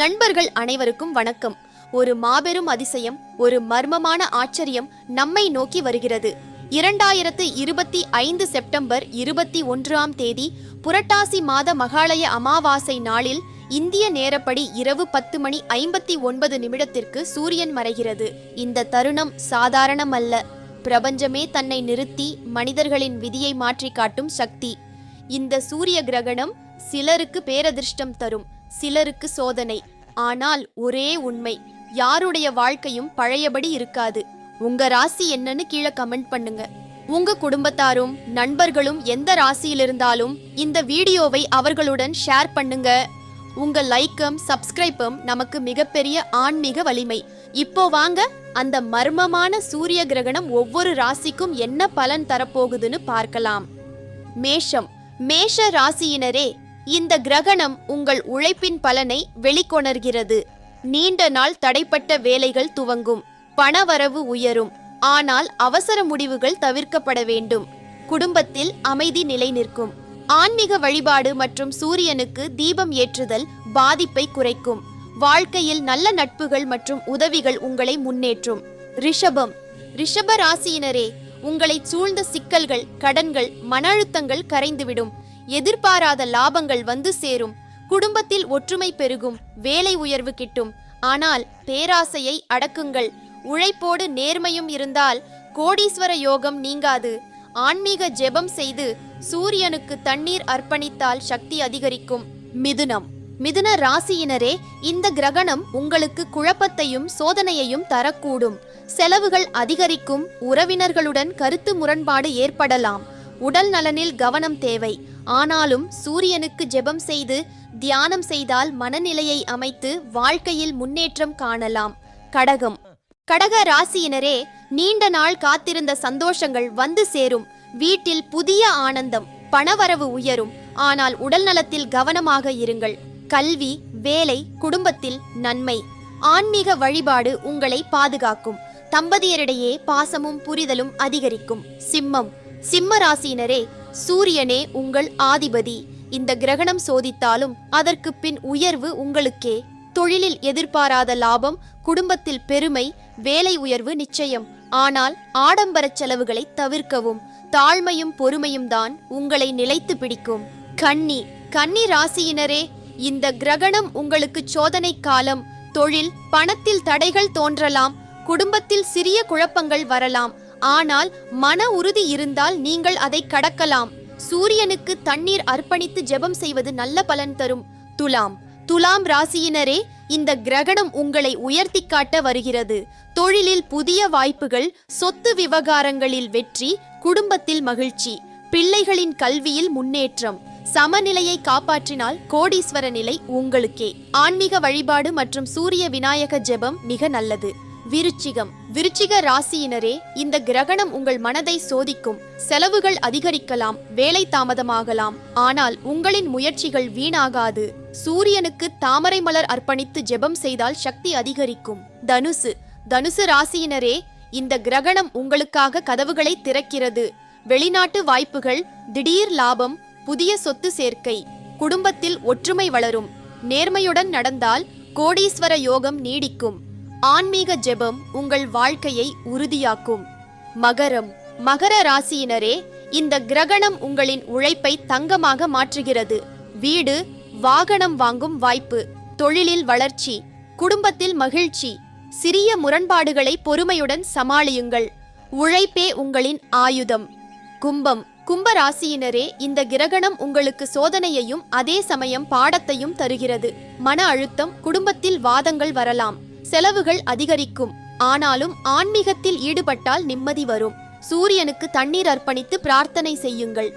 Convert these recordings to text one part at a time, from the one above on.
நண்பர்கள் அனைவருக்கும் வணக்கம். ஒரு மாபெரும் அதிசயம் ஒரு மர்மமான ஆச்சரியம் நம்மை நோக்கி வருகிறது. இரண்டாயிரத்து இருபத்தி ஐந்து செப்டம்பர் இருபத்தி ஒன்றாம் தேதி புரட்டாசி மாத மகாலய அமாவாசை நாளில் இந்திய நேரப்படி இரவு பத்து மணி ஐம்பத்தி ஒன்பது நிமிடத்திற்கு சூரியன் மறைகிறது. இந்த தருணம் சாதாரணமல்ல. பிரபஞ்சமே தன்னை நிறுத்தி மனிதர்களின் விதியை மாற்றி காட்டும் சக்தி. இந்த சூரிய கிரகணம் சிலருக்கு பேரதிர்ஷ்டம் தரும் சிலருக்கு சோதனை. ஆனால் ஒரே உண்மை. யாருடைய வாழ்க்கையும் பழையபடி இருக்காது. உங்க ராசி என்னன்னு கீழே கமெண்ட் பண்ணுங்க. உங்க குடும்பத்தாரும் நண்பர்களும் எந்த ராசியில் இருந்தாலும் இந்த வீடியோவை அவர்களுடன் ஷேர் பண்ணுங்க. உங்க லைக்கும் சப்ஸ்கிரைப்பும் நமக்கு மிகப்பெரிய ஆன்மீக வலிமை. இப்போ வாங்க அந்த மர்மமான சூரிய கிரகணம் ஒவ்வொரு ராசிக்கும் என்ன பலன் தரப்போகுதுன்னு பார்க்கலாம். மேஷம். மேஷ ராசியினரே இந்த கிரகணம் உங்கள் உழைப்பின் பலனை வெளிக்கொணர்கிறது. நீண்ட நாள் தடைப்பட்ட வேலைகள் துவங்கும். பணவரவு உயரும். ஆனால் அவசர முடிவுகள் தவிர்க்கப்பட வேண்டும். குடும்பத்தில் அமைதி நிலை நிற்கும் ஆன்மீக வழிபாடு மற்றும் சூரியனுக்கு தீபம் ஏற்றுதல் பாதிப்பை குறைக்கும். வாழ்க்கையில் நல்ல நட்புகள் மற்றும் உதவிகள் உங்களை முன்னேற்றும். ரிஷபம். ரிஷப ராசியினரே உங்களை சூழ்ந்த சிக்கல்கள் கடன்கள் மன அழுத்தங்கள் கரைந்துவிடும். எதிர்பாராத லாபங்கள் வந்து சேரும். குடும்பத்தில் ஒற்றுமை பெருகும் வேலை உயர்வு கிட்டும். ஆனால் பேராசையை அடக்குங்கள். உழைப்போடு நேர்மையும் இருந்தால் கோடீஸ்வர யோகம் நீங்காது. ஆன்மீக ஜெபம் செய்து சூரியனுக்கு தண்ணீர் அர்ப்பணித்தால் சக்தி அதிகரிக்கும். மிதுனம். மிதுன ராசியினரே இந்த கிரகணம் உங்களுக்கு குழப்பத்தையும் சோதனையையும் தரக்கூடும். செலவுகள் அதிகரிக்கும் உறவினர்களுடன் கருத்து முரண்பாடு ஏற்படலாம். உடல் நலனில் கவனம் தேவை. ஆனாலும் சூரியனுக்கு ஜெபம் செய்து தியானம் செய்தால் மனநிலையை அமைத்து வாழ்க்கையில் முன்னேற்றம் காணலாம். கடகம். கடக ராசியினரே நீண்ட நாள் காத்திருந்த சந்தோஷங்கள் வந்து சேரும். வீட்டில் புதிய ஆனந்தம் பணவரவு உயரும். ஆனால் உடல் நலத்தில் கவனமாக இருங்கள். கல்வி வேலை குடும்பத்தில் நன்மை. ஆன்மீக வழிபாடு உங்களை பாதுகாக்கும். தம்பதியரிடையே பாசமும் புரிதலும் அதிகரிக்கும். சிம்மம். சிம்ம ராசியினரே சூரியனே உங்கள் ஆதிபதி. இந்த கிரகணம் சோதித்தாலும் அதற்கு பின் உயர்வு உங்களுக்கே. தொழிலில் எதிர்பாராத லாபம் குடும்பத்தில் பெருமை வேலை உயர்வு நிச்சயம். ஆனால் ஆடம்பரச் செலவுகளை தவிர்க்கவும் தாழ்மையும் பொறுமையும் தான் உங்களை நிலைத்து பிடிக்கும். கன்னி கன்னி ராசியினரே இந்த கிரகணம் உங்களுக்கு சோதனை காலம் தொழில் பணத்தில் தடைகள் தோன்றலாம் குடும்பத்தில் சிறிய குழப்பங்கள் வரலாம் ஆனால் மன உறுதி இருந்தால் நீங்கள் அதை கடக்கலாம். சூரியனுக்கு தண்ணீர் அர்ப்பணித்து ஜெபம் செய்வது நல்ல பலன் தரும். துலாம். துலாம் ராசியினரே இந்த கிரகணம் உங்களை உயர்த்தி காட்ட வருகிறது. தொழிலில் புதிய வாய்ப்புகள் சொத்து விவகாரங்களில் வெற்றி குடும்பத்தில் மகிழ்ச்சி பிள்ளைகளின் கல்வியில் முன்னேற்றம் சமநிலையை காப்பாற்றினால் கோடீஸ்வர நிலை உங்களுக்கே. ஆன்மீக வழிபாடு மற்றும் சூரிய விநாயக ஜெபம் மிக நல்லது. விருச்சிகம். விருச்சிக ராசியினரே இந்த கிரகணம் உங்கள் மனதை சோதிக்கும். செலவுகள் அதிகரிக்கலாம் வேலை தாமதமாகலாம். ஆனால் உங்களின் முயற்சிகள் வீணாகாது. சூரியனுக்கு தாமரை மலர் அர்ப்பணித்து ஜெபம் செய்தால் சக்தி அதிகரிக்கும். தனுசு. தனுசு ராசியினரே இந்த கிரகணம் உங்களுக்காக கதவுகளை திறக்கிறது. வெளிநாட்டு வாய்ப்புகள் திடீர் லாபம் புதிய சொத்து சேர்க்கை. குடும்பத்தில் ஒற்றுமை வளரும். நேர்மையுடன் நடந்தால் கோடீஸ்வர யோகம் நீடிக்கும். ஆன்மீக ஜெபம் உங்கள் வாழ்க்கையை உறுதியாக்கும். மகரம். மகர ராசியினரே இந்த கிரகணம் உங்களின் உழைப்பை தங்கமாக மாற்றுகிறது. வீடு வாகனம் வாங்கும் வாய்ப்பு. தொழிலில் வளர்ச்சி. குடும்பத்தில் மகிழ்ச்சி. சிறிய முரண்பாடுகளை பொறுமையுடன் சமாளியுங்கள். உழைப்பே உங்களின் ஆயுதம். கும்பம். கும்ப ராசியினரே இந்த கிரகணம் உங்களுக்கு சோதனையையும் அதே சமயம் பாடத்தையும் தருகிறது. மன அழுத்தம் குடும்பத்தில் வாதங்கள் வரலாம். செலவுகள் அதிகரிக்கும். ஆனாலும் ஆன்மீகத்தில் ஈடுபட்டால் நிம்மதி வரும். சூரியனுக்கு தண்ணீர் அர்ப்பணித்து பிரார்த்தனை செய்யுங்கள்.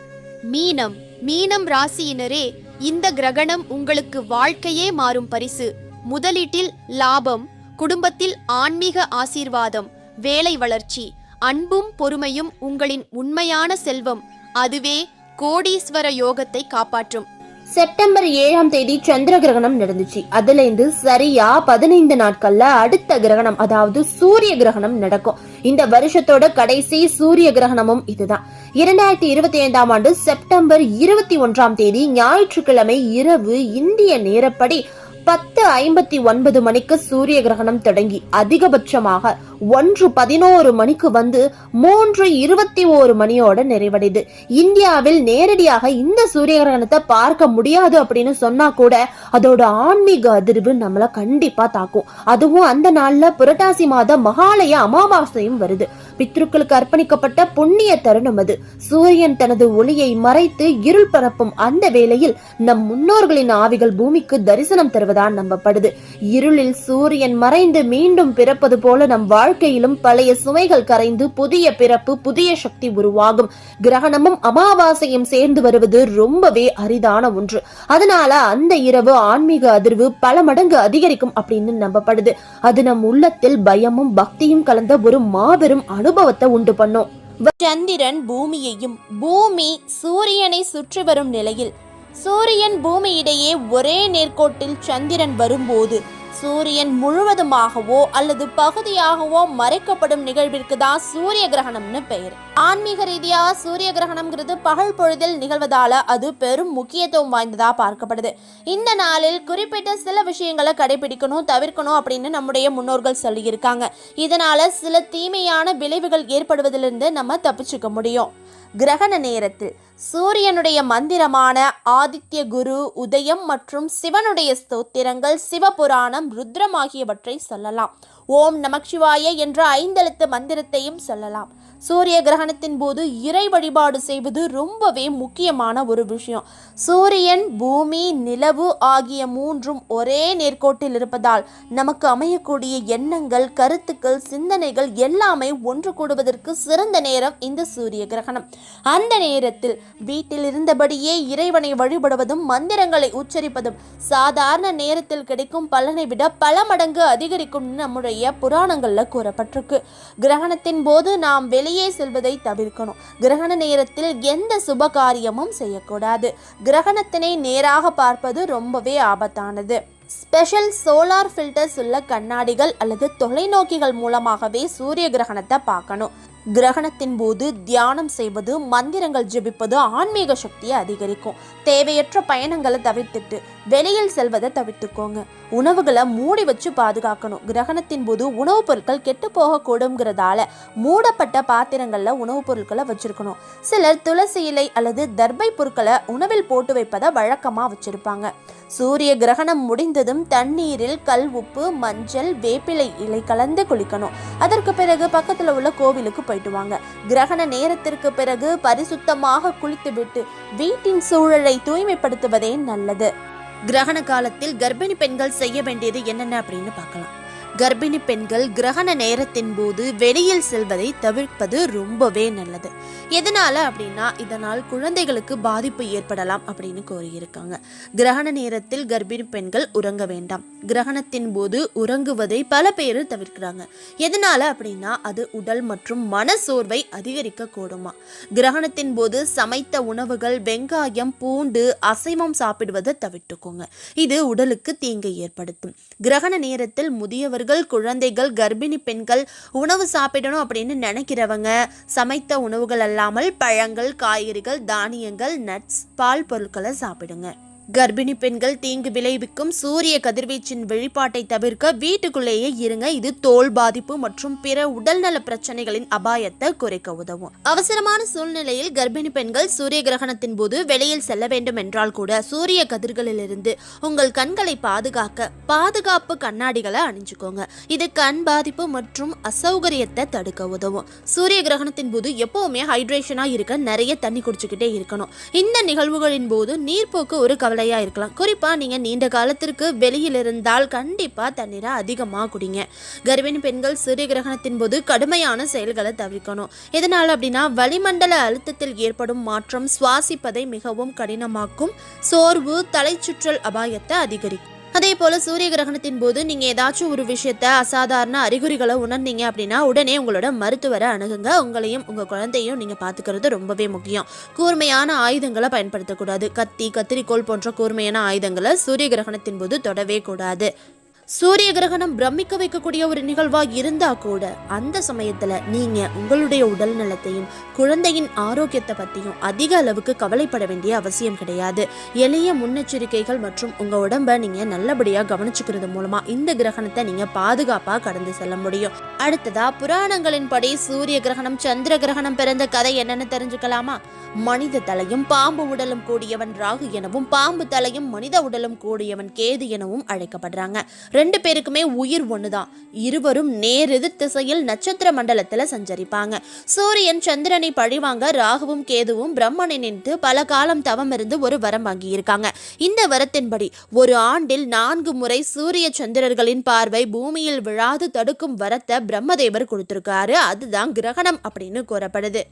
மீனம் மீனம் ராசியினரே இந்த கிரகணம் உங்களுக்கு வாழ்க்கையே மாறும் பரிசு. முதலீட்டில் லாபம் குடும்பத்தில் ஆன்மீக ஆசீர்வாதம் வேலை வளர்ச்சி அன்பும் பொறுமையும் உங்களின் உண்மையான செல்வம். அதுவே கோடீஸ்வர யோகத்தை காப்பாற்றும். செப்டம்பர் ஏழாம் தேதி சந்திர கிரகணம் நடந்துச்சு. அதுல இருந்து சரியா பதினைந்து நாட்கள்ல அடுத்த கிரகணம் அதாவது சூரிய கிரகணம் நடக்கும். இந்த வருஷத்தோட கடைசி சூரிய கிரகணமும் இதுதான். இரண்டாயிரத்தி இருபத்தி ஐந்தாம் ஆண்டு செப்டம்பர் இருபத்தி ஒன்றாம் தேதி ஞாயிற்றுக்கிழமை இரவு இந்திய நேரப்படி பத்து ஐம்பத்தி ஒன்பது மணிக்கு சூரிய கிரகணம் தொடங்கி அதிகபட்சமாக ஒன்று பதினோரு மணிக்கு வந்து மூன்று இருபத்தி ஓரு மணியோட நிறைவடைது. இந்தியாவில் நேரடியாக இந்த சூரிய கிரகணத்தை பார்க்க முடியாது அப்படின்னு சொன்னா கூட அதோட ஆன்மீக அதிர்வு நம்மளை கண்டிப்பா தாக்கும். அதுவும் அந்த நாள்ல புரட்டாசி மாத மகாலய அமாவாசையும் வருது. பித்ருக்களுக்கு அர்ப்பணிக்கப்பட்ட புண்ணிய தருணம் அது. சூரியன் தனது ஒளியை மறைத்து இருள் பரப்பும் அந்த வேளையில் நம் முன்னோர்களின் ஆவிகள் பூமிக்கு தரிசனம் தருவதால் நம்பப்படுது. இருளில் சூரியன் மறைந்து மீண்டும் பிறப்பது போல நம் வாழ்க்கையிலும் பழைய சுமைகள் கரைந்து புதிய பிறப்பு புதிய சக்தி உருவாகும். கிரகணமும் அமாவாசையும் சேர்ந்து வருவது ரொம்பவே அரிதான ஒன்று. அதனால அந்த இரவு ஆன்மீக அதிர்வு பல மடங்கு அதிகரிக்கும் அப்படின்னு நம்பப்படுது. அது நம் உள்ளத்தில் பயமும் பக்தியும் கலந்த ஒரு மாபெரும் அனுபவத்தை உண்டு பண்ணும். சந்திரன் பூமியையும் பூமி சூரியனை சுற்றி வரும் நிலையில். சூரியன் பூமியிடையே ஒரே நேர்கோட்டில் சந்திரன் வரும்போது சூரியன் முழுவதுமாகவோ அல்லது பகுதியாகவோ மறைக்கப்படும் நிகழ்விற்கு தான் சூரிய கிரகணம்னு பெயர். ஆன்மீக ரீதியாக சூரிய கிரகணம்ங்கிறது பகல் பொழுதில் நிகழ்வதால அது பெரும் முக்கியத்துவம் வாய்ந்ததா பார்க்கப்படுது. இந்த நாளில் குறிப்பிட்ட சில விஷயங்களை கடைபிடிக்கணும் தவிர்க்கணும் அப்படின்னு நம்முடைய முன்னோர்கள் சொல்லியிருக்காங்க. இதனால சில தீமையான விளைவுகள் ஏற்படுவதிலிருந்து நம்ம தப்பிச்சுக்க முடியும். கிரகண நேரத்தில் சூரியனுடைய மந்திரமான ஆதித்ய குரு உதயம் மற்றும் சிவனுடைய ஸ்தோத்திரங்கள் சிவபுராணம் ருத்ரம் ஆகியவற்றை சொல்லலாம். ஓம் நமச்சிவாய என்ற ஐந்தெழுத்து மந்திரத்தையும் சொல்லலாம். சூரிய கிரகணத்தின் போது இறை வழிபாடு செய்வது ரொம்பவே முக்கியமான ஒரு விஷயம். சூரியன் பூமி நிலவு ஆகிய மூன்றும் ஒரே நேர்கோட்டில் இருப்பதால் நமக்கு அமையக்கூடிய எண்ணங்கள் கருத்துக்கள் சிந்தனைகள் எல்லாமே ஒன்று கூடுவதற்கு சிறந்த நேரம் இந்த சூரிய கிரகணம். அந்த நேரத்தில் வீட்டில் இருந்தபடியே இறைவனை வழிபடுவதும் மந்திரங்களை உச்சரிப்பதும் சாதாரண நேரத்தில் கிடைக்கும் பலனை விட பல மடங்கு அதிகரிக்கும் நம்முடைய புராணங்கள்ல கூறப்பட்டிருக்கு. கிரகணத்தின் போது நாம் வெளியே செல்வதை தவிர்க்கணும். கிரகண நேரத்தில் எந்த சுப காரியமும் செய்யக்கூடாது. கிரகணத்தினை நேராக பார்ப்பது ரொம்பவே ஆபத்தானது. ஸ்பெஷல் சோலார் ஃபில்டர்ஸ் உள்ள கண்ணாடிகள் அல்லது தொலைநோக்கிகள் மூலமாகவே சூரிய கிரகணத்தை பார்க்கணும். கிரகணத்தின் போது தியானம் செய்வது மந்திரங்கள் ஜெபிப்பது ஆன்மீக சக்தியை அதிகரிக்கும். தேவையற்ற பயணங்களை தவிர்த்துட்டு வெளியில் செல்வதை தவிர்த்துக்கோங்க. உணவுகளை மூடி வச்சு பாதுகாக்கணும். கிரகணத்தின் போது உணவுப் பொருட்கள் கெட்டு போகக்கூடுங்கிறதால மூடப்பட்ட பாத்திரங்களில் உணவுப் பொருட்களை வச்சிருக்கணும். சிலர் துளசி இலை அல்லது தர்பை பொருட்களை உணவில் போட்டு வைப்பதை வழக்கமாக வச்சிருப்பாங்க. சூரிய கிரகணம் முடிந்ததும் தண்ணீரில் கல் உப்பு மஞ்சள் வேப்பிலை இலை கலந்து குளிக்கணும். அதற்கு பிறகு பக்கத்தில் உள்ள கோவிலுக்கு போயிட்டு வாங்க கிரகண நேரத்திற்கு பிறகு பரிசுத்தமாக குளித்துவிட்டு வீட்டின் சூழலை தூய்மைப்படுத்துவதே நல்லது. கிரகண காலத்தில் கர்ப்பிணி பெண்கள் செய்ய வேண்டியது என்னென்ன அப்படின்னு பார்க்கலாம். கர்ப்பிணி பெண்கள் கிரகண நேரத்தின் போது வெளியில் செல்வதை தவிர்ப்பது ரொம்பவே நல்லது. எதனால அப்படின்னா இதனால் குழந்தைகளுக்கு பாதிப்பு ஏற்படலாம் அப்படின்னு கூறியிருக்காங்க கிரகண நேரத்தில் கர்ப்பிணி பெண்கள் உறங்க வேண்டாம். கிரகணத்தின் போது உறங்குவதை பல பேர் தவிர்க்கிறாங்க. எதனால அப்படின்னா அது உடல் மற்றும் மன சோர்வை அதிகரிக்க கூடுமா. கிரகணத்தின் போது சமைத்த உணவுகள் வெங்காயம் பூண்டு அசைவம் சாப்பிடுவதை தவிர்த்துக்கோங்க. இது உடலுக்கு தீங்கை ஏற்படுத்தும். கிரகண நேரத்தில் முதியவர்கள் குழந்தைகள் கர்ப்பிணி பெண்கள் உணவு சாப்பிடணும் அப்படின்னு நினைக்கிறவங்க சமைத்த உணவுகள் அல்லாமல் பழங்கள் காய்கறிகள் தானியங்கள் நட்ஸ் பால் பொருட்களை சாப்பிடுங்க. கர்ப்பிணி பெண்கள் தீங்கு விளைவிக்கும் சூரிய கதிர்வீச்சின் வெளிப்பாட்டை தவிர்க்க வீட்டுக்குள்ளேயே இருங்க. இது தோல் பாதிப்பு மற்றும் பிற உடல்நல பிரச்சனைகளின் அபாயத்தை குறைக்க உதவும். அவசரமான சூழ்நிலையில் கர்ப்பிணி பெண்கள் சூரிய கிரகணத்தின் போது வெளியில் செல்ல வேண்டும் என்றால் கூட சூரிய கதிர்களிலிருந்து உங்கள் கண்களை பாதுகாக்க பாதுகாப்பு கண்ணாடிகளை அணிஞ்சுக்கோங்க. இது கண் பாதிப்பு மற்றும் அசௌகரியத்தை தடுக்க உதவும். சூரிய கிரகணத்தின் போது எப்பவுமே ஹைட்ரேஷனா இருக்க நிறைய தண்ணி குடிச்சுக்கிட்டே இருக்கணும். இந்த நிகழ்வுகளின் போது நீர்ப்போக்கு ஒரு கவலை தடையாக இருக்கலாம். குறிப்பா நீங்க நீண்ட காலத்திற்கு வெளியில் இருந்தால் கண்டிப்பா தண்ணீரை அதிகமாக குடிங்க. கர்ப்பிணி பெண்கள் சூரிய கிரகணத்தின் போது கடுமையான செயல்களை தவிர்க்கணும். எதனால் அப்படின்னா வளிமண்டல அழுத்தத்தில் ஏற்படும் மாற்றம் சுவாசிப்பதை மிகவும் கடினமாக்கும். சோர்வு தலைச்சுற்றல் அபாயத்தை அதிகரிக்கும். அதே போல சூரிய கிரகணத்தின் போது நீங்க ஏதாச்சும் ஒரு விஷயத்த அசாதாரண அறிகுறிகளை உணர்ந்தீங்க அப்படின்னா உடனே உங்களோட மருத்துவரை அணுகுங்க. உங்களையும் உங்க குழந்தையும் நீங்க பாத்துக்கிறது ரொம்பவே முக்கியம். கூர்மையான ஆயுதங்களை பயன்படுத்தக்கூடாது. கத்தி கத்திரிக்கோள் போன்ற கூர்மையான ஆயுதங்களை சூரிய கிரகணத்தின் போது தொடவே கூடாது. சூரிய கிரகணம் பிரமிக்க வைக்கக்கூடிய ஒரு நிகழ்வா இருந்தா கூட அந்த சமயத்துல நீங்க உங்களுடைய உடல் நலத்தையும் குழந்தையின் ஆரோக்கியத்தை பத்தியும் அதிக அளவுக்கு கவலைப்பட வேண்டிய அவசியம் கிடையாது. எளிய முன்னெச்சரிக்கைகள் மற்றும் உங்க உடம்ப நீங்க நல்லபடியா கவனிச்சுக்கிறது மூலமா இந்த கிரகணத்தை நீங்க பாதுகாப்பா கடந்து செல்ல முடியும். அடுத்ததா புராணங்களின் படி சூரிய கிரகணம் சந்திர கிரகணம் பிறந்த கதை என்னன்னு தெரிஞ்சுக்கலாமா? மனித தலையும் பாம்பு உடலும் கூடியவன் ராகு எனவும் பாம்பு தலையும் மனித உடலும் கூடியவன் கேது எனவும் அழைக்கப்படுறாங்க. ரெண்டு பேருக்குமே உயிர் ஒன்று தான் இருவரும் நேரெதிர் திசையில் நட்சத்திர மண்டலத்தில் சஞ்சரிப்பாங்க. சூரியன் சந்திரனை பழிவாங்க ராகுவும் கேதுவும் பிரம்மனை நின்று பல காலம் தவம் இருந்து ஒரு வரம் வாங்கியிருக்காங்க. இந்த வரத்தின்படி ஒரு ஆண்டில் நான்கு முறை சூரிய சந்திரர்களின் பார்வை பூமியில் விழாது தடுக்கும் வரத்தை பிரம்மதேவர் கொடுத்திருக்காரு. அதுதான் கிரகணம் அப்படின்னு கூறப்படுது.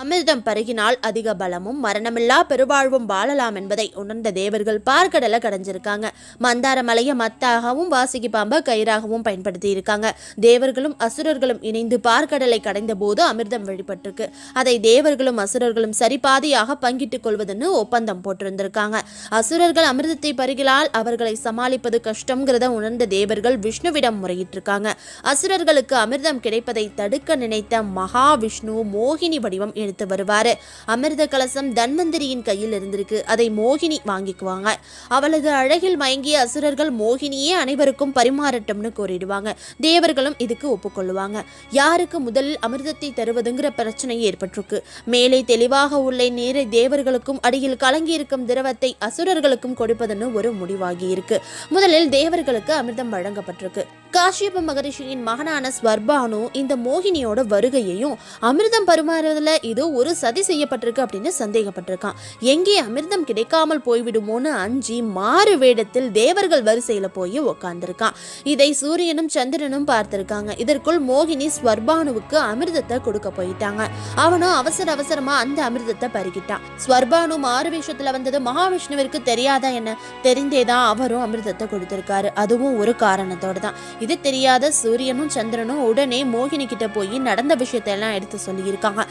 அமிர்தம் பருகினால் அதிக பலமும் மரணமில்லா பெருவாழ்வும் வாழலாம் என்பதை உணர்ந்த தேவர்கள் பார்க்கடலை கடைஞ்சிருக்காங்க. மந்தார மலையை மத்தாகவும் வாசுகி பாம்பை கயிறாகவும் பயன்படுத்தி இருக்காங்க தேவர்களும் அசுரர்களும் இணைந்து பார்க்கடலை கடைந்த போது அமிர்தம் வெளிப்பட்டிருக்கு. அதை தேவர்களும் அசுரர்களும் சரிபாதியாக பங்கிட்டுக் கொள்வதுன்னு ஒப்பந்தம் போட்டிருந்திருக்காங்க. அசுரர்கள் அமிர்தத்தை பருகினால் அவர்களை சமாளிப்பது கஷ்டம்ங்கிறத உணர்ந்த தேவர்கள் விஷ்ணுவிடம் முறையிட்டிருக்காங்க. அசுரர்களுக்கு அமிர்தம் கிடைப்பதை தடுக்க நினைத்த மகாவிஷ்ணு மோகினி வடிவம் எடுத்து வருவாரு. அமிர்த கலசம் தன்வந்திரியின் கையில் இருந்திருக்கு. அதை மோகினி வாங்கிக்குவாங்க. அவளது அழகில் மயங்கிய அசுரர்கள் மோகினியே அனைவருக்கும் பரிமாறட்டும்னு கோரிடுவாங்க தேவர்களும் இதுக்கு ஒப்புக்கொள்ளுவாங்க. யாருக்கு முதலில் அமிர்தத்தை தருவதுங்கிற பிரச்சனை ஏற்பட்டிருக்கு. மேலே தெளிவாக உள்ள நீரை தேவர்களுக்கும் அடியில் கலங்கியிருக்கும் திரவத்தை அசுரர்களுக்கும் கொடுப்பதுன்னு ஒரு முடிவாகி இருக்கு. முதலில் தேவர்களுக்கு அமிர்தம் வழங்கப்பட்டிருக்கு. காஷ்யப மகரிஷியின் மகனான ஸ்வர்பானு இந்த மோகினியோட வருகையையும் அமிர்தம் பரிமாறுவதில் இது ஒரு சதி செய்யப்பட்டிருக்கு அப்படின்னு சந்தேகப்பட்டிருக்கான். எங்கே அமிர்தம் கிடைக்காமல் போய்விடுமோன்னு அஞ்சி மாறு வேடத்தில் தேவர்கள் வரிசையில போய் உக்காந்துருக்கான். இதை சூரியனும் சந்திரனும் பார்த்திருக்காங்க. இதற்குள் மோகினி ஸ்வர்பானுவுக்கு அமிர்தத்தை கொடுக்க போயிட்டாங்க. அவனும் அவசர அவசரமா அந்த அமிர்தத்தை பருகிட்டான். ஸ்வர்பானு மாறு வேஷத்துல வந்தது மகாவிஷ்ணுவிற்கு தெரியாதா என்ன? தெரிந்தேதான் அவரும் அமிர்தத்தை கொடுத்திருக்காரு. அதுவும் ஒரு காரணத்தோடு தான் இது தெரியாத சூரியனும் சந்திரனும் உடனே மோகினி கிட்ட போய் நடந்த விஷயத்தை எல்லாம் எடுத்து சொல்லியிருக்காங்க.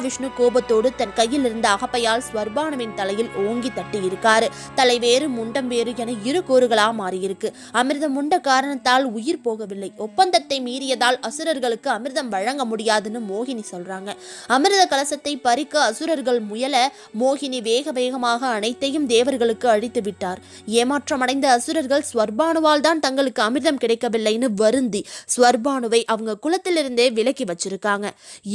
மகாவிஷ்ணு கோபத்தோடு தன் கையில் இருந்த அகப்பையால் ஸ்வர்பானவின் தலையில் ஓங்கி தட்டி இருக்காரு தலை வேறு முண்டம் வேறு என இரு கூறுகளா மாறியிருக்கு. அமிர்தம் உண்ட காரணத்தால் உயிர் போகவில்லை. ஒப்பந்தத்தை மீறியதால் அசுரர்களுக்கு அமிர்தம் வழங்க முடியாதுன்னு மோகினி சொல்றாங்க. அமிர்த கலசத்தை பறிக்க அசுரர்கள் முயல மோகினி வேக வேகமாக அனைத்தையும் தேவர்களுக்கு அழித்து விட்டார். ஏமாற்றமடைந்த அசுரர்கள் ஸ்வர்பானுவால் தான் தங்களுக்கு அமிர்தம் கிடைக்கவில்லைன்னு வருந்தி ஸ்வர்பானுவை அவங்க குலத்திலிருந்தே விலக்கி வச்சிருக்காங்க.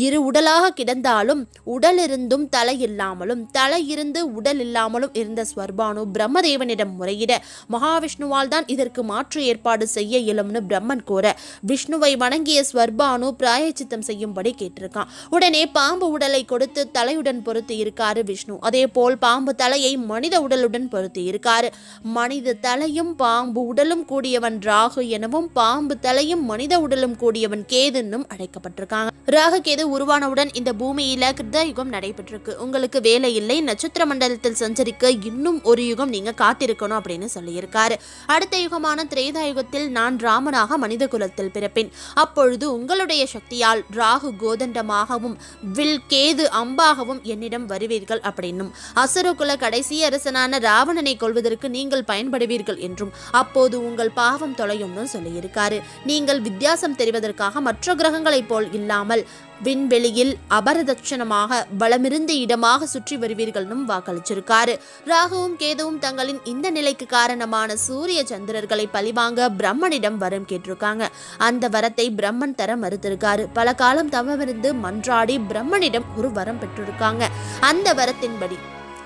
இரு உடலாக கிடந்தாலும் உடல் இருந்தும் தலை இல்லாமலும் தலை இருந்து உடல் இல்லாமலும் இருந்த ஸ்வர்பானு பிரம்மதேவனிடம் முறையிட மகாவிஷ்ணுவால் தான் இதற்கு மாற்று ஏற்பாடு செய்ய இயலும்னு பிரம்மன் கூற விஷ்ணுவை வணங்கிய ஸ்வர்பானு பிராயச்சித்தம் செய்யும்படி கேட்டிருக்கான். உடனே பாம்பு உடலை கொடுத்து தலையுடன் பொருத்தி இருக்காரு விஷ்ணு. அதே போல் பாம்பு தலையை மனித உடலுடன் பொருத்தி இருக்காரு. மனித தலையும் பாம்பு உடலும் கூடியவன் ராகு எனவும் பாம்பு தலையும் மனித உடலும் கூடியவன் கேதுன்னும் அழைக்கப்பட்டிருக்காங்க. ராகு கேது உருவானவுடன் இந்த பூமியில கிருத யுகம் நடைபெற்றிருக்கு. உங்களுக்கு வேலை இல்லை நட்சத்திர மண்டலத்தில் சஞ்சரிக்க இன்னும் ஒரு யுகம் நீங்க காத்திருக்கணும் அப்படின்னு சொல்லியிருக்காரு. அடுத்த யுகமான திரேதா யுகத்தில் நான் ராமனாக மனித குலத்தில் பிறப்பேன். அப்பொழுது உங்களுடைய சக்தியால் ராகு கோதண்டமாகவும் வில் கேது அம்பாகவும் என்னிடம் வருவீர்கள் அப்படின்னும். அசுரகுல கடைசி அரசனான ராவணனை கொள்வதற்கு நீங்கள் பயன்படுவீர்கள் என்றும் அப்போது உங்கள் பாவம் தொலையும்னு சொல்லியிருக்காரு. நீங்கள் வித்தியாசம் தெரிவதற்காக மற்ற கிரகங்களைப் போல் இல்லாமல் விண்வெளியில் அபரதட்சணமாக வளமிருந்த இடமாக சுற்றி வருவீர்கள்னும் வாக்களிச்சிருக்காரு. ராகுவும் கேதுவும் தங்களின் இந்த நிலைக்கு காரணமான சூரிய சந்திரர்களை பழிவாங்க பிரம்மனிடம் வரம் கேட்டிருக்காங்க. அந்த வரத்தை பிரம்மன் தர மறுத்திருக்காரு. பல காலம் தவமிருந்து மன்றாடி பிரம்மனிடம் ஒரு வரம் பெற்றிருக்காங்க. அந்த வரத்தின்படி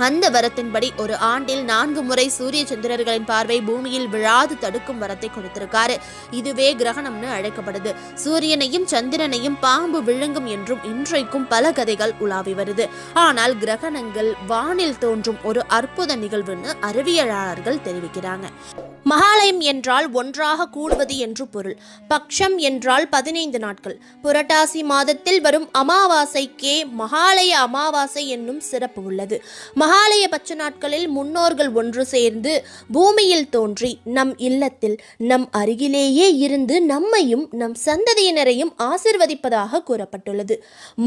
அந்த வரத்தின்படி ஒரு ஆண்டில் நான்கு முறை சூரிய சந்திரர்களின் பார்வை பூமியில் விழாது தடுக்கும் வரத்தை கொடுத்திருக்காரு. இதுவே கிரகணம்னு அழைக்கப்படுது. சூரியனையும் சந்திரனையும் பாம்பு விழுங்கும் என்றும் இன்றைக்கும் பல கதைகள் உலாவி வருது. ஆனால் கிரகணங்கள் வானில் தோன்றும் ஒரு அற்புத நிகழ்வுன்னு அறிவியலாளர்கள் தெரிவிக்கிறாங்க. மகாலயம் என்றால் ஒன்றாக கூடுவது என்று பொருள். பக்ஷம் என்றால் பதினைந்து நாட்கள். புரட்டாசி மாதத்தில் வரும் அமாவாசைக்கே மகாலய அமாவாசை என்னும் சிறப்பு உள்ளது. மகாலய பட்ச நாட்களில் முன்னோர்கள் ஒன்று சேர்ந்து பூமியில் தோன்றி நம் இல்லத்தில் நம் அருகிலேயே இருந்து நம்மையும் நம் சந்ததியினரையும் ஆசிர்வதிப்பதாக கூறப்பட்டுள்ளது.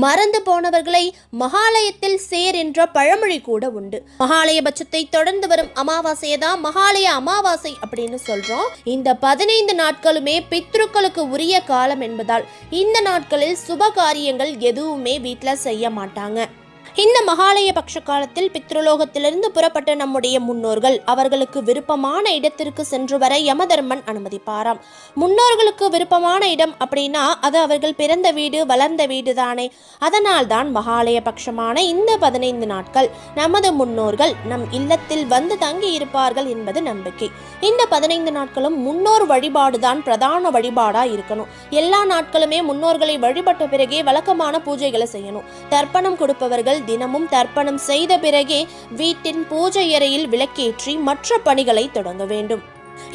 மறந்து போனவர்களை மகாலயத்தில் சேர் என்ற பழமொழி கூட உண்டு. மகாலய பட்சத்தை தொடர்ந்து வரும் அமாவாசையை தான் மகாலய அமாவாசை அப்படின்னு சொல்றோம். இந்த பதினைந்து நாட்களுமே பித்ருக்களுக்கு உரிய காலம் என்பதால் இந்த நாட்களில் சுப காரியங்கள் எதுவுமே வீட்டில் செய்ய மாட்டாங்க. இந்த மகாலய பக்ஷ காலத்தில் பித்ருலோகத்திலிருந்து புறப்பட்ட நம்முடைய முன்னோர்கள் அவர்களுக்கு விருப்பமான இடத்திற்கு சென்று வர யமதர்மன் அனுமதிப்பாராம். முன்னோர்களுக்கு விருப்பமான இடம் அப்படின்னா அது அவர்கள் பிறந்த வீடு வளர்ந்த வீடு தானே அதனால் தான் மகாலய பட்சமான இந்த பதினைந்து நாட்கள் நமது முன்னோர்கள் நம் இல்லத்தில் வந்து தங்கி இருப்பார்கள் என்பது நம்பிக்கை. இந்த பதினைந்து நாட்களும் முன்னோர் வழிபாடுதான் பிரதான வழிபாடா இருக்கணும். எல்லா நாட்களுமே முன்னோர்களை வழிபட்ட பிறகே வழக்கமான பூஜைகளை செய்யணும். தர்ப்பணம் கொடுப்பவர்கள் தினமும் தர்ப்பணம் செய்த பிறகே வீட்டின் பூஜை அறையில் விளக்கேற்றி மற்ற பணிகளை தொடங்க வேண்டும்.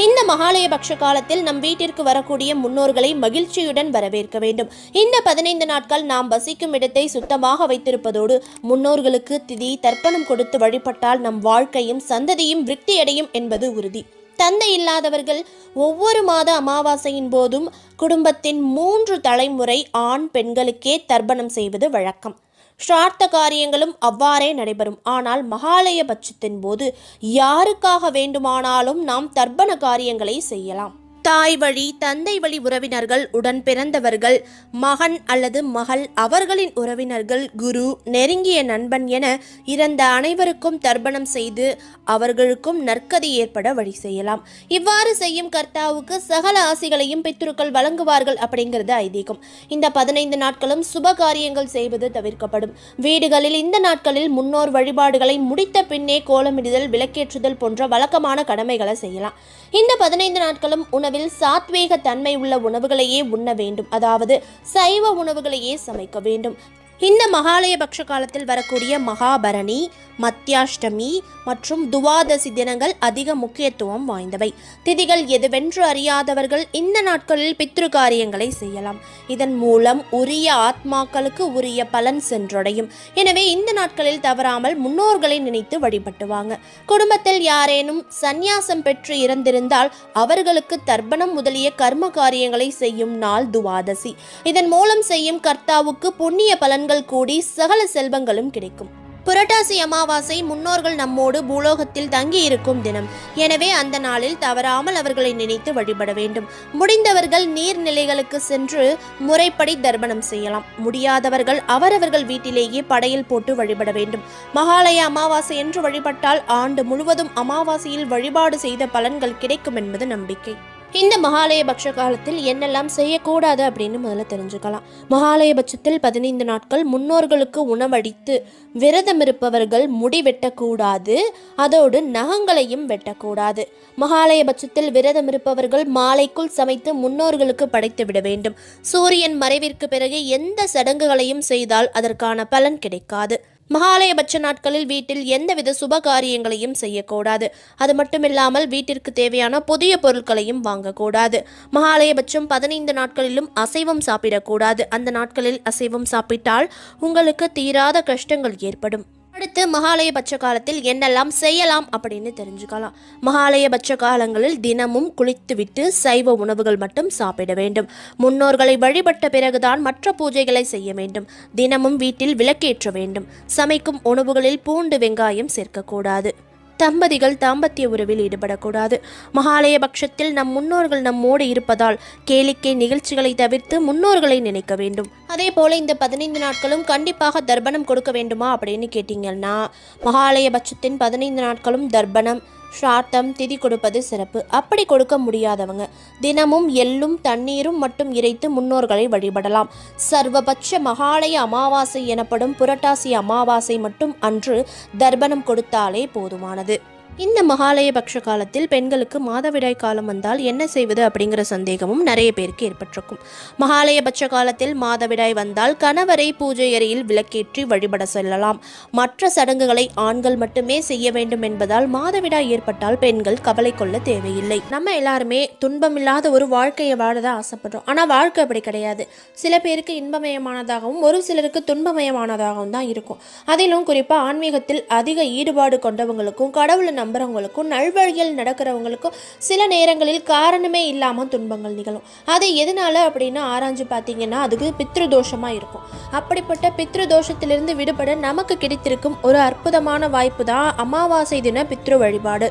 இந்த மகாலய பட்ச காலத்தில் நம் வீட்டிற்கு வரக்கூடிய முன்னோர்களை மகிழ்ச்சியுடன் வரவேற்க வேண்டும். இந்த பதினைந்து நாட்கள் நாம் வசிக்கும் இடத்தை சுத்தமாக வைத்திருப்பதோடு முன்னோர்களுக்கு திதி தர்ப்பணம் கொடுத்து வழிபட்டால் நம் வாழ்க்கையும் சந்ததியும் விருத்தியடையும் என்பது உறுதி. தந்தை இல்லாதவர்கள் ஒவ்வொரு மாத அமாவாசையின் போதும் குடும்பத்தின் மூன்று தலைமுறை ஆண் பெண்களுக்கே தர்ப்பணம் செய்வது வழக்கம். ஸ்ரார்த்த காரியங்களும் அவ்வாறே நடைபெறும். ஆனால் மகாலய பட்சத்தின் போது யாருக்காக வேண்டுமானாலும் நாம் தர்ப்பண காரியங்களை செய்யலாம். தாய் வழி தந்தை வழி உறவினர்கள் உடன் பிறந்தவர்கள் மகன் அல்லது மகள் அவர்களின் உறவினர்கள் குரு நெருங்கிய நண்பன் என இறந்த அனைவருக்கும் தர்ப்பணம் செய்து அவர்களுக்கும் நற்கதி ஏற்பட வழி செய்யலாம். இவ்வாறு செய்யும் கர்த்தாவுக்கு சகல ஆசிகளையும் பித்ருக்கள் வழங்குவார்கள் அப்படிங்கிறது ஐதீகம். இந்த பதினைந்து நாட்களும் சுப காரியங்கள் செய்வது தவிர்க்கப்படும். வீடுகளில் இந்த நாட்களில் முன்னோர் வழிபாடுகளை முடித்த பின்னே கோலமிடுதல் விளக்கேற்றுதல் போன்ற வழக்கமான கடமைகளை செய்யலாம். இந்த பதினைந்து நாட்களும் உணவில் சாத்வீக தன்மை உள்ள உணவுகளையே உண்ண வேண்டும். அதாவது சைவ உணவுகளையே சமைக்க வேண்டும். இந்த மகாலய காலத்தில் வரக்கூடிய மகாபரணி மத்தியாஷ்டமி மற்றும் துவாதசி தினங்கள் அதிக முக்கியத்துவம் வாய்ந்தவை. திதிகள் எதுவென்று அறியாதவர்கள் இந்த நாட்களில் பித்ரு காரியங்களை செய்யலாம். இதன் மூலம் உரிய ஆத்மாக்களுக்கு உரிய பலன் சென்றடையும். எனவே இந்த நாட்களில் தவறாமல் முன்னோர்களை நினைத்து வழிபட்டுவாங்க. குடும்பத்தில் யாரேனும் சந்நியாசம் பெற்று இறந்திருந்தால் அவர்களுக்கு தர்ப்பணம் முதலிய கர்ம காரியங்களை செய்யும் நாள் துவாதசி. இதன் மூலம் செய்யும் கர்த்தாவுக்கு புண்ணிய பலன் பலன்கள் கூடி சகல செல்வங்களும் கிடைக்கும். புரட்டாசி அமாவாசை முன்னோர்கள் நம்மோடு பூலோகத்தில் தங்கி இருக்கும் தினம். எனவே அந்த நாளில் தவறாமல் அவர்களை நினைத்து வழிபட வேண்டும். முடிந்தவர்கள் நீர்நிலைகளுக்கு சென்று முறைப்படி தர்ப்பணம் செய்யலாம். முடியாதவர்கள் அவரவர்கள் வீட்டிலேயே படையில் போட்டு வழிபட வேண்டும். மகாலய அமாவாசை என்று வழிபட்டால் ஆண்டு முழுவதும் அமாவாசையில் வழிபாடு செய்த பலன்கள் கிடைக்கும் என்பது நம்பிக்கை. இந்த மகாலயபக்ஷ காலத்தில் என்னெல்லாம் செய்யக்கூடாது அப்படின்னு முதல்ல தெரிஞ்சுக்கலாம். மகாலயபட்சத்தில் பதினைந்து நாட்கள் முன்னோர்களுக்கு உணவளித்து விரதம் இருப்பவர்கள் முடி வெட்டக்கூடாது அதோடு நகங்களையும் வெட்டக்கூடாது. மகாலயபட்சத்தில் விரதம் இருப்பவர்கள் மாலைக்குள் சமைத்து முன்னோர்களுக்கு படைத்து விட வேண்டும். சூரியன் மறைவிற்கு பிறகு எந்த சடங்குகளையும் செய்தால் அதற்கான பலன் கிடைக்காது. மகாலயபட்ச நாட்களில் வீட்டில் எந்தவித சுப காரியங்களையும் செய்யக்கூடாது. அது மட்டுமில்லாமல் வீட்டிற்கு தேவையான புதிய பொருட்களையும் வாங்கக்கூடாது. மகாலயபட்சம் பதினைந்து நாட்களிலும் அசைவம் சாப்பிடக்கூடாது. அந்த நாட்களில் அசைவம் சாப்பிட்டால் உங்களுக்கு தீராத கஷ்டங்கள் ஏற்படும். அடுத்து மகாலயபட்ச காலத்தில் என்னெல்லாம் செய்யலாம் அப்படின்னு தெரிஞ்சுக்கலாம். மகாலயபட்ச காலங்களில் தினமும் குளித்துவிட்டு சைவ உணவுகள் மட்டும் சாப்பிட வேண்டும். முன்னோர்களை வழிபட்ட பிறகுதான் மற்ற பூஜைகளை செய்ய வேண்டும். தினமும் வீட்டில் விளக்கேற்ற வேண்டும். சமைக்கும் உணவுகளில் பூண்டு வெங்காயம் சேர்க்கக்கூடாது. தம்பதிகள் தாம்பத்திய உறவில் ஈடுபடக்கூடாது. மகாலய பட்சத்தில் நம் முன்னோர்கள் நம்மோடு இருப்பதால் கேளிக்கை நிகழ்ச்சிகளை தவிர்த்து முன்னோர்களை நினைக்க வேண்டும். அதே போல இந்த பதினைந்து நாட்களும் கண்டிப்பாக தர்ப்பணம் கொடுக்க வேண்டுமா அப்படின்னு கேட்டிங்கன்னா மகாலய பட்சத்தின் பதினைந்து நாட்களும் தர்ப்பணம் ஸ்ரார்த்தம் திதி கொடுப்பது சிறப்பு. அப்படி கொடுக்க முடியாதவங்க தினமும் எள்ளும் தண்ணீரும் மட்டும் இறைத்து முன்னோர்களை வழிபடலாம். சர்வபட்ச மகாலய அமாவாசை எனப்படும் புரட்டாசி அமாவாசை மட்டும் அன்று தர்ப்பணம் கொடுத்தாலே போதுமானது. இந்த மகாலயபக்ஷ காலத்தில் பெண்களுக்கு மாதவிடாய் காலம் வந்தால் என்ன செய்வது அப்படிங்கிற சந்தேகமும் நிறைய பேருக்கு ஏற்பட்டிருக்கும். மகாலயபட்ச காலத்தில் மாதவிடாய் வந்தால் கணவரை பூஜை அறையில் விளக்கேற்றி வழிபட செல்லலாம். மற்ற சடங்குகளை ஆண்கள் மட்டுமே செய்ய வேண்டும் என்பதால் மாதவிடாய் ஏற்பட்டால் பெண்கள் கவலை கொள்ள தேவையில்லை. நம்ம எல்லாருமே துன்பமில்லாத ஒரு வாழ்க்கையை வாழதான் ஆசைப்படுறோம். ஆனால் வாழ்க்கை அப்படி கிடையாது. சில பேருக்கு இன்பமயமானதாகவும் ஒரு சிலருக்கு துன்பமயமானதாகவும் தான் இருக்கும். அதிலும் குறிப்பாக ஆன்மீகத்தில் அதிக ஈடுபாடு கொண்டவங்களுக்கும் கடவுளை நம்புறவங்களுக்கும் நல்வழியில் நடக்கிறவங்களுக்கும் சில நேரங்களில் காரணமே இல்லாமல் துன்பங்கள் நிகழும். அது எதனால் அப்படின்னு ஆராய்ஞ்சு பார்த்தீங்கன்னா அதுக்கு பித்ருதோஷமாக இருக்கும். அப்படிப்பட்ட பித்ருதோஷத்திலிருந்து விடுபட நமக்கு கிடைத்திருக்கும் ஒரு அற்புதமான வாய்ப்பு தான் அமாவாசை தின பித்ரு வழிபாடு.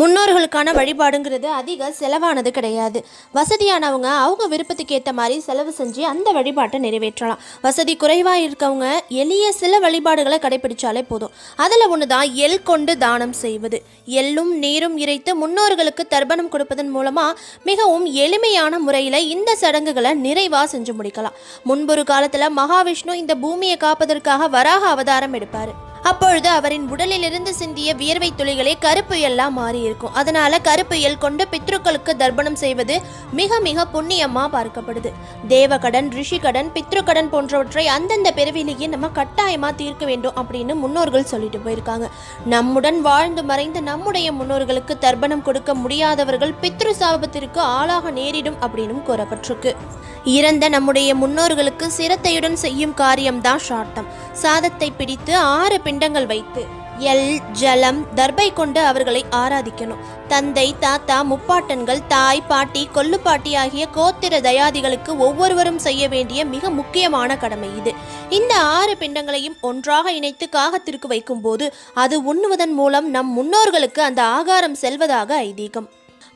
முன்னோர்களுக்கான வழிபாடுங்கிறது அதிக செலவானது கிடையாது. வசதியானவங்க அவங்க விருப்பத்துக்கு ஏற்ற மாதிரி செலவு செஞ்சு அந்த வழிபாட்டை நிறைவேற்றலாம். வசதி குறைவாக இருக்கவங்க எளிய சில வழிபாடுகளை கடைபிடிச்சாலே போதும். அதில் ஒன்று தான் எள் கொண்டு தானம் செய்வது. எள்ளும் நீரும் இறைத்து முன்னோர்களுக்கு தர்ப்பணம் கொடுப்பதன் மூலமாக மிகவும் எளிமையான முறையில் இந்த சடங்குகளை நிறைவாக செஞ்சு முடிக்கலாம். முன்பொரு காலத்தில் மகாவிஷ்ணு இந்த பூமியை காப்பதற்காக வராக அவதாரம் எடுப்பார். அப்பொழுது அவரின் உடலிலிருந்து சிந்திய வியர்வை துளிகளே கருப்பு எல்லாம் அதனால கருப்பு எல் கொண்டு பித்ருக்களுக்கு தர்ப்பணம் செய்வது மிக மிக புண்ணியமா பார்க்கப்படுது. தேவகடன் ரிஷிகடன் பித்ருக்கடன் போன்றவற்றை அந்தந்த பிறவிலேயே நம்ம கட்டாயமா தீர்க்க வேண்டும் அப்படின்னு முன்னோர்கள் சொல்லிட்டு போயிருக்காங்க. நம்முடன் வாழ்ந்து மறைந்த நம்முடைய முன்னோர்களுக்கு தர்ப்பணம் கொடுக்க முடியாதவர்கள் பித்ரு சாபத்திற்கு ஆளாக நேரிடும் அப்படின்னும் கூறப்பட்டிருக்கு. இறந்த நம்முடைய முன்னோர்களுக்கு சிரத்தையுடன் செய்யும் காரியம்தான் சாட்டம் சாதத்தை பிடித்து ஆறு பிண்டங்கள் வைத்து எல் ஜலம் தர்பை கொண்டு அவர்களை ஆராதிக்கணும். தந்தை தாத்தா முப்பாட்டன்கள் தாய் பாட்டி கொல்லுப்பாட்டி ஆகிய கோத்திர தயாதிகளுக்கு ஒவ்வொருவரும் செய்ய வேண்டிய மிக முக்கியமான கடமை இது. இந்த ஆறு பிண்டங்களையும் ஒன்றாக இணைத்து காகத்திற்கு வைக்கும்போது அது உண்ணுவதன் மூலம் நம் முன்னோர்களுக்கு அந்த ஆகாரம் செல்வதாக ஐதீகம்.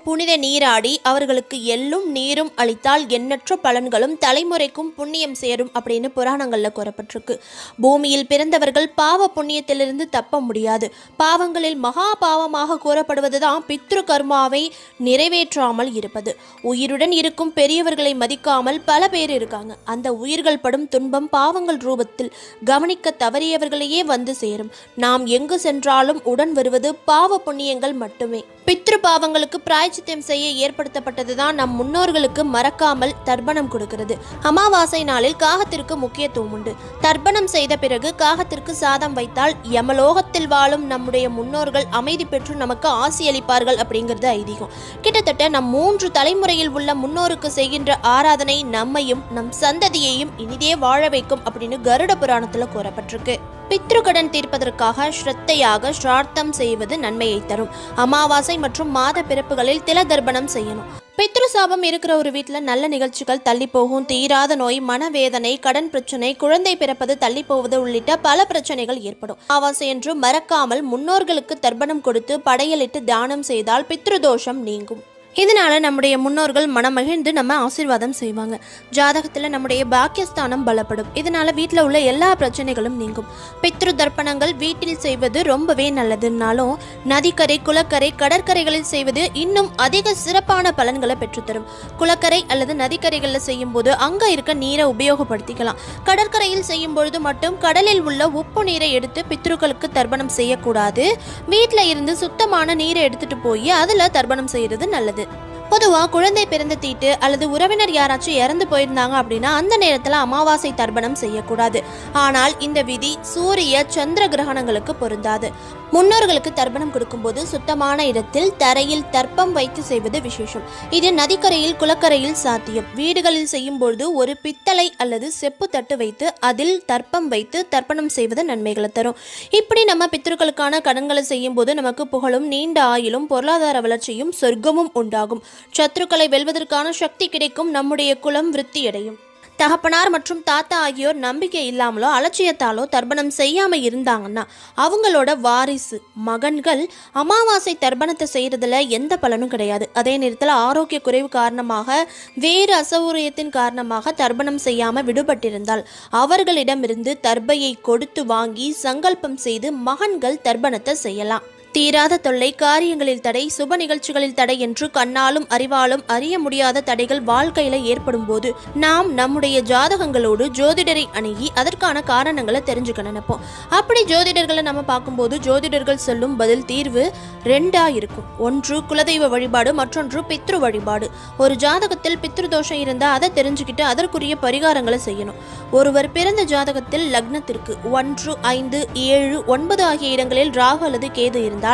புனித நீராடி அவர்களுக்கு எள்ளும் நீரும் அளித்தால் எண்ணற்ற பலன்களும் தலைமுறைக்கும் புண்ணியம் சேரும் அப்படின்னு புராணங்களில் கூறப்பட்டிருக்கு. பூமியில் பிறந்தவர்கள் பாவ புண்ணியத்திலிருந்து தப்ப முடியாது. பாவங்களில் மகா பாவமாக கூறப்படுவதுதான் பித்ரு கர்மாவை நிறைவேற்றாமல் இருப்பது. உயிருடன் இருக்கும் பெரியவர்களை மதிக்காமல் பல பேர் இருக்காங்க. அந்த உயிர்கள் படும் துன்பம் பாவங்கள் ரூபத்தில் கவனிக்க தவறியவர்களையே வந்து சேரும். நாம் எங்கு சென்றாலும் உடன் வருவது பாவ புண்ணியங்கள் மட்டுமே. பித்ரு பாவங்களுக்கு பிராய்ச்சித்தம் செய்ய ஏற்படுத்தப்பட்டதுதான் நம் முன்னோர்களுக்கு மறக்காமல் தர்ப்பணம் கொடுக்கிறது. அமாவாசை நாளில் காகத்திற்கு முக்கியத்துவம் உண்டு. தர்ப்பணம் செய்த பிறகு காகத்திற்கு சாதம் வைத்தால் யமலோகத்தில் வாழும் நம்முடைய முன்னோர்கள் அமைதி பெற்று நமக்கு ஆசியளிப்பார்கள் அப்படிங்கிறது ஐதீகம். கிட்டத்தட்ட நம் மூன்று தலைமுறையில் உள்ள முன்னோருக்கு செய்கின்ற ஆராதனை நம்மையும் நம் சந்ததியையும் இனிதே வாழ வைக்கும் அப்படின்னு கருட புராணத்தில் கூறப்பட்டிருக்கு. பித்ருக்கடன் தீர்ப்பதற்காக ஸ்ரத்தையாக ஸ்ரார்த்தம் செய்வது நன்மையை தரும். அமாவாசை மற்றும் மாத பிறப்புகளில் தில தர்ப்பணம் செய்யணும். பித்ரு சாபம் இருக்கிற ஒரு வீட்டில் நல்ல நிகழ்ச்சிகள் தள்ளி போகும். தீராத நோய் மனவேதனை கடன் பிரச்சனை குழந்தை பிறப்பது தள்ளி போவது உள்ளிட்ட பல பிரச்சனைகள் ஏற்படும். அமாவாசை என்று மறக்காமல் முன்னோர்களுக்கு தர்ப்பணம் கொடுத்து படையலிட்டு தானம் செய்தால் பித்ருதோஷம் நீங்கும். இதனால் நம்முடைய முன்னோர்கள் மனமகிழ்ந்து நம்ம ஆசீர்வாதம் செய்வாங்க. ஜாதகத்தில் நம்முடைய பாக்கியஸ்தானம் பலப்படும். இதனால் வீட்டில் உள்ள எல்லா பிரச்சனைகளும் நீங்கும். பித்ரு தர்ப்பணங்கள் வீட்டில் செய்வது ரொம்பவே நல்லதுனாலும் நதிக்கரை குளக்கரை கடற்கரைகளில் செய்வது இன்னும் அதிக சிறப்பான பலன்களை பெற்றுத்தரும். குளக்கரை அல்லது நதிக்கரைகளில் செய்யும் போது அங்கே இருக்க நீரை உபயோகப்படுத்திக்கலாம். கடற்கரையில் செய்யும் பொழுது மட்டும் கடலில் உள்ள உப்பு நீரை எடுத்து பித்ருக்களுக்கு தர்ப்பணம் செய்யக்கூடாது. வீட்டில் இருந்து சுத்தமான நீரை எடுத்துட்டு போய் அதில் தர்ப்பணம் செய்கிறது நல்லது. பொதுவாக குழந்தை பிறந்த தீட்டு அல்லது உறவினர் யாராச்சும் இறந்து போயிருந்தாங்க அப்படின்னா அந்த நேரத்தில் அமாவாசை தர்ப்பணம் செய்யக்கூடாது. ஆனால் இந்த விதி சூரிய சந்திர கிரகணங்களுக்கு பொருந்தாது. முன்னோர்களுக்கு தர்ப்பணம் கொடுக்கும்போது சுத்தமான இடத்தில் தரையில் தர்ப்பம் வைத்து செய்வது விசேஷம். இது நதிக்கரையில் குளக்கரையில் சாத்தியம். வீடுகளில் செய்யும் பொழுது ஒரு பித்தளை அல்லது செப்பு தட்டு வைத்து அதில் தர்ப்பம் வைத்து தர்ப்பணம் செய்வது நன்மைகளை தரும். இப்படி நம்ம பித்தர்களுக்கான கடன்களை செய்யும் போது நமக்கு புகழும் நீண்ட ஆயுளும் பொருளாதார வளர்ச்சியும் சொர்க்கமும் உண்டாகும். சத்ருக்களை வெல்வதற்கான சக்தி கிடைக்கும் நம்முடைய குலம் விருத்தியடையும். தகப்பனார் மற்றும் தாத்தா ஆகியோர் நம்பிக்கை இல்லாமலோ அலட்சியத்தாலோ தர்ப்பணம் செய்யாமல் இருந்தாங்கன்னா அவங்களோட வாரிசு மகன்கள் அமாவாசை தர்ப்பணத்தை செய்கிறதுல எந்த பலனும் கிடையாது. அதே நேரத்தில் ஆரோக்கிய குறைவு காரணமாக வேறு அசௌகரியத்தின் காரணமாக தர்ப்பணம் செய்யாமல் விடுபட்டிருந்தால் அவர்களிடமிருந்து தர்பையை கொடுத்து வாங்கி சங்கல்பம் செய்து மகன்கள் தர்ப்பணத்தை செய்யலாம். தீராத தொல்லை காரியங்களில் தடை சுப நிகழ்ச்சிகளில் தடை என்று கண்ணாலும் அறிவாலும் அறிய முடியாத தடைகள் வாழ்க்கையில ஏற்படும் போது நாம் நம்முடைய ஜாதகங்களோடு ஜோதிடரை அணுகி அதற்கான காரணங்களை தெரிஞ்சுக்க நினைப்போம். அப்படி ஜோதிடர்களை நம்ம பார்க்கும்போது ஜோதிடர்கள் சொல்லும் பதில் தீர்வு ரெண்டா இருக்கும் ஒன்று குலதெய்வ வழிபாடு மற்றொன்று பித்ரு வழிபாடு. ஒரு ஜாதகத்தில் பித்ரு தோஷம் இருந்தால் அதை தெரிஞ்சுக்கிட்டு அதற்குரிய பரிகாரங்களை செய்யணும். ஒருவர் பிறந்த ஜாதகத்தில் லக்னத்திற்கு ஒன்று ஐந்து ஏழு ஒன்பது ஆகிய இடங்களில் ராகு அல்லது கேது இருந்தால்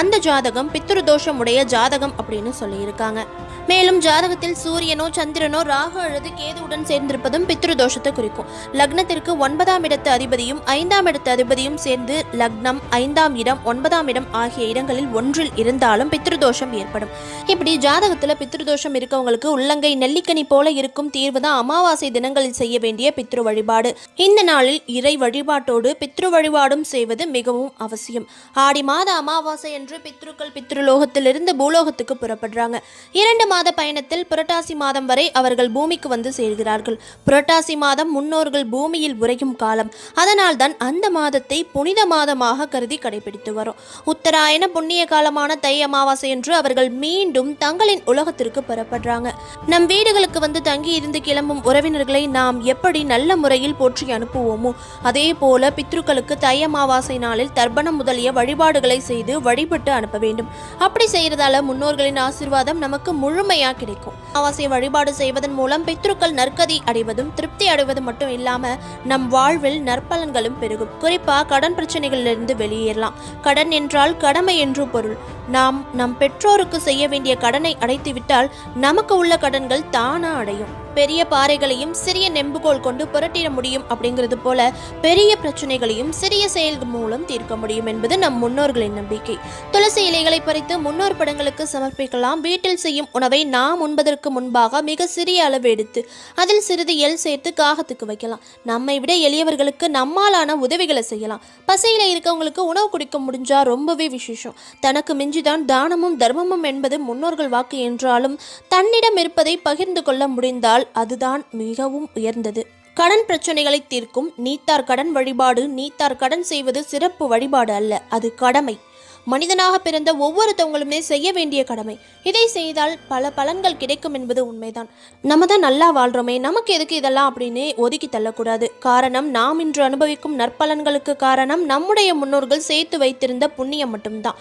அந்த ஜாதகம் பித்ருதோஷம் உடைய ஜாதகம் அப்படின்னு சொல்லியிருக்காங்க. மேலும் ஜாதகத்தில் சூரியனோ சந்திரனோ ராகு அல்லது கேதுவுடன் சேர்ந்திருப்பதும் பித்ருதோஷத்தை குறிக்கும். லக்னத்திற்கு ஒன்பதாம் இடத்து அதிபதியும் ஐந்தாம் இடத்து அதிபதியும் சேர்ந்து லக்னம் ஐந்தாம் இடம் ஒன்பதாம் இடம் ஆகிய இடங்களில் ஒன்றில் இருந்தாலும் பித்ருதோஷம் ஏற்படும். இப்படி ஜாதகத்தில் பித்ருதோஷம் இருக்கவங்களுக்கு உள்ளங்கை நெல்லிக்கனி போல இருக்கும் தீர்வு தான் அமாவாசை தினங்களில் செய்ய வேண்டிய பித்ரு வழிபாடு. இந்த நாளில் இறை வழிபாட்டோடு பித்ரு வழிபாடும் செய்வது மிகவும் அவசியம். ஆடி மாத அமா அமாவாசை என்று பித்ருக்கள் பித்ருலோகத்திலிருந்து பூலோகத்துக்கு புறப்படுறாங்க. இரண்டு மாத பயணத்தில் புரட்டாசி மாதம் வரை அவர்கள் பூமிக்கு வந்து சேர்கிறார்கள். புரட்டாசி மாதம் முன்னோர்கள் பூமியில் உறையும் காலம். அதனால்தான் அந்த மாதத்தை புனித மாதமாக கருதி கடைபிடித்து வரும். உத்தராயண புண்ணிய காலமான தை அமாவாசை என்று அவர்கள் மீண்டும் தங்களின் உலகத்திற்கு புறப்படுறாங்க. நம் வீடுகளுக்கு வந்து தங்கி இருந்து கிளம்பும் உறவினர்களை நாம் எப்படி நல்ல முறையில் போற்றி அனுப்புவோமோ? அதே போல பித்ருக்களுக்கு தை அமாவாசை நாளில் தர்ப்பணம் முதலிய வழிபாடுகளை செய்து வழிபட்டு அனுப்ப வேண்டும். அப்படி செய்யறதால முன்னோர்களின் ஆசீர்வாதம் நமக்கு முழுமையா கிடைக்கும். அமாவாசை வழிபாடு செய்வதன் மூலம் பித்ருக்கள் நற்கதி அடைவதும் திருப்தி அடைவதும் மட்டும் இல்லாம நம் வாழ்வில் நற்பலன்களும் பெருகும். குறிப்பா கடன் பிரச்சனைகளிலிருந்து வெளியேறலாம். கடன் என்றால் கடமை என்று பொருள். நாம் நம் பெற்றோருக்கு செய்ய வேண்டிய கடனை அடைத்துவிட்டால் நமக்கு உள்ள கடன்கள் தானா அடையும். பெரிய பாறைகளையும் சிறிய நெம்புகோல் கொண்டு புரட்டிட முடியும் அப்படிங்கிறது போல பெரிய பிரச்சனைகளையும் சிறிய செயல்கள் மூலம் தீர்க்க முடியும் என்பது நம் முன்னோர்களின் நம்பிக்கை. துளசி இலைகளை பறித்து முன்னோர் படங்களுக்கு சமர்ப்பிக்கலாம். வீட்டில் செய்யும் உணவை நாம் உண்பதற்கு முன்பாக மிக சிறிய அளவு எடுத்து அதில் சிறிது எல் சேர்த்து காகத்துக்கு வைக்கலாம். நம்மை விட எளியவர்களுக்கு நம்மாலான உதவிகளை செய்யலாம். பசையில் இருக்கவங்களுக்கு உணவு குடிக்க முடிஞ்சா ரொம்பவே விசேஷம். தனக்கு மிஞ்சிதான் தானமும் தர்மமும் என்பது முன்னோர்கள் வாக்கு என்றாலும் தன்னிடம் இருப்பதை பகிர்ந்து கொள்ள முடிந்தால் அதுதான் மிகவும் உயர்ந்தது. கடன் பிரச்சனைகளை தீர்க்கும் நீத்தார் கடன் வழிபாடு நீத்தார் கடன் செய்வது சிறப்பு வழிபாடு அல்ல அது கடமை. மனிதனாக பிறந்த ஒவ்வொருத்தவங்களுமே செய்ய வேண்டிய கடமை. இதை செய்தால் பல பலன்கள் கிடைக்கும் என்பது உண்மைதான். நம்ம தான் நல்லா வாழ்றோமே நமக்கு எதுக்கு இதெல்லாம் அப்படின்னு ஒதுக்கி தள்ளக்கூடாது. காரணம் நாம் இன்று அனுபவிக்கும் நற்பலன்களுக்கு காரணம் நம்முடைய முன்னோர்கள் சேர்த்து வைத்திருந்த புண்ணியம் மட்டும்தான்.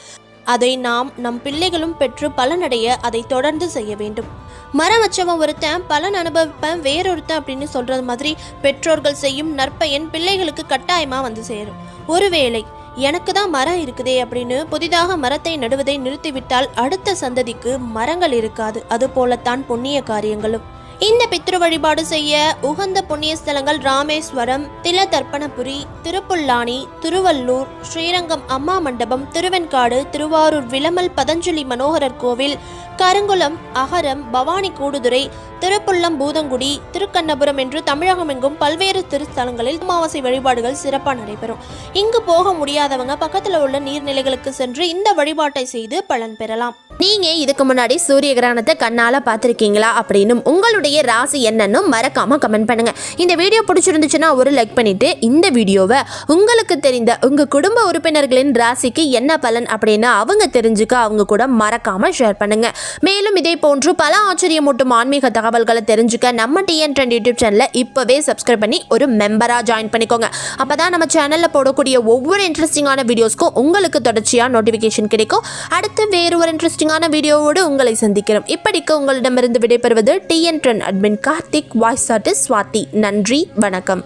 அதை நாம் நம் பிள்ளைகளும் பெற்று பலனடைய அதை தொடர்ந்து செய்ய வேண்டும். மரம் வச்சவன் ஒருத்தன் பலன் அனுபவிப்பேன் வேறொருத்தன் அப்படின்னு சொல்றது மாதிரி பெற்றோர்கள் செய்யும் நற்பயன் பிள்ளைகளுக்கு கட்டாயமா வந்து சேரும். ஒருவேளை எனக்கு தான் மரம் இருக்குதே அப்படின்னு புதிதாக மரத்தை நடுவதை நிறுத்திவிட்டால் அடுத்த சந்ததிக்கு மரங்கள் இருக்காது. அது போலத்தான் புண்ணிய காரியங்களும். இந்த பித்ரு வழிபாடு செய்ய உகந்த புண்ணிய ஸ்தலங்கள் ராமேஸ்வரம் திலதர்ப்பணபுரி திருப்புல்லானி திருவள்ளூர் ஸ்ரீரங்கம் அம்மா மண்டபம் திருவெண்காடு திருவாரூர் விளமல் பதஞ்சலி மனோகரர் கோவில் கருங்குளம் அகரம் பவானி கூடுதுறை திருப்புள்ளம் பூதங்குடி திருக்கண்ணபுரம் என்று தமிழகமெங்கும் பல்வேறு திருத்தலங்களில் அமாவாசை வழிபாடுகள் சிறப்பாக நடைபெறும். இங்கு போக முடியாதவங்க பக்கத்தில் உள்ள நீர்நிலைகளுக்கு சென்று இந்த வழிபாட்டை செய்து பலன் பெறலாம். நீங்க இதுக்கு முன்னாடி சூரிய கிரகணத்தை கண்ணால பார்த்துருக்கீங்களா? அப்படின்னு உங்களுடைய ராசி என்னன்னு மறக்காம கமெண்ட் பண்ணுங்க. இந்த வீடியோ பிடிச்சிருந்துச்சுன்னா ஒரு லைக் பண்ணிட்டு இந்த வீடியோவை உங்களுக்கு தெரிந்த உங்க குடும்ப உறுப்பினர்களின் ராசிக்கு என்ன பலன் அப்படின்னு அவங்க தெரிஞ்சுக்க அவங்க கூட மறக்காம ஷேர் பண்ணுங்க. மேலும் இதே போன்று பல ஆச்சரியமூட்டும் ஆன்மீக தகவல்களை தெரிஞ்சுக்க நம்ம டிஎன் ட்ரெண்ட் யூடியூப் சேனலை இப்போவே சப்ஸ்கிரைப் பண்ணி ஒரு மெம்பராக ஜாயின் பண்ணிக்கோங்க. அப்போ தான் நம்ம சேனலில் போடக்கூடிய ஒவ்வொரு இன்ட்ரெஸ்டிங்கான வீடியோஸ்க்கும் உங்களுக்கு தொடர்ச்சியாக நோட்டிஃபிகேஷன் கிடைக்கும். அடுத்து வேறு ஒரு இன்ட்ரெஸ்ட் இன்ட்ரெஸ்டிங்கான வீடியோவோடு உங்களை சந்திக்கிறோம். இப்படிக்கு உங்களிடமிருந்து விடைபெறுவது TN trend admin Karthik voice artist Swathi நன்றி வணக்கம்.